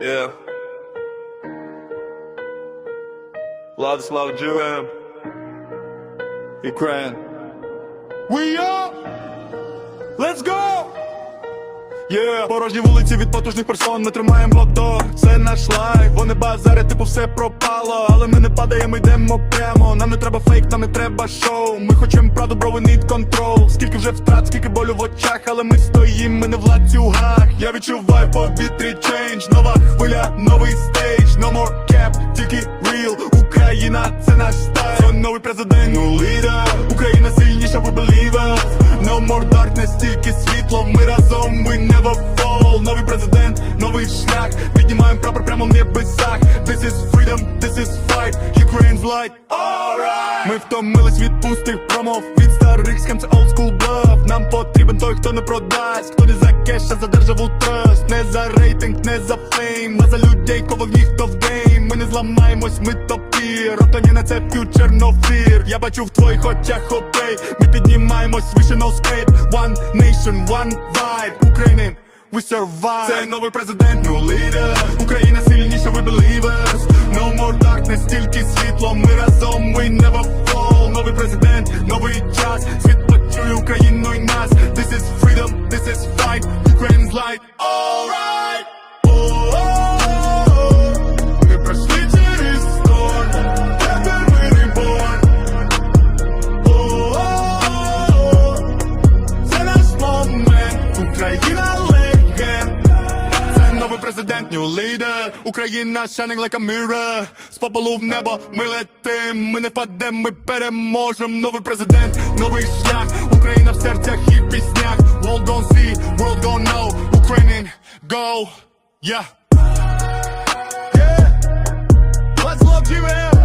Yeah. Владислав Джурем. Ukraine. We are! Let's go! Yeah. Порожні вулиці від потужних персон, ми тримаємо мотор Це наш лайф, вони базарять, типу все пропало Але ми не падаємо, йдемо прямо Нам не треба фейк, нам не треба шоу Ми хочемо правду, бро, we need control вже втрат, скільки болю в очах Але ми стоїм, ми не в ланцюгах Я відчуваю повітрі change Нова хвиля, новий стейдж. No more cap, тільки real. Україна, це наш стайл новий президент, ну лідер. Україна сильніша, we believers No more darkness, тільки світло. Ми разом, we never fall. Новий президент, новий шлях. Піднімаємо прапор прямо в небесах. This is freedom, this is fight. Ukraine's light, alright! Ми втомились від пустих промов Від старих схем, це school bluff. Нам потрібен той, хто не продасть. Хто не за кеш, а за державу траст Не за рейтинг, не за фейм А за людей, кого в них то в гейм Ми не зламаємось, ми топір Ротаніна це фьючер, no fear. Я бачу в твоїх очах окей. Ми піднімаємось вище no skate One nation, one vibe. Українин We survive. Це новий президент, new leader. Україна сильніша, Президент new leader Україна shining like a mirror. З попелу в небо ми летим, ми не падем. ми переможем. Новий президент, новий шлях, Україна в серцях і піснях. World gone see, world gone know. Ukrainian go, yeah. Yeah, let's love GM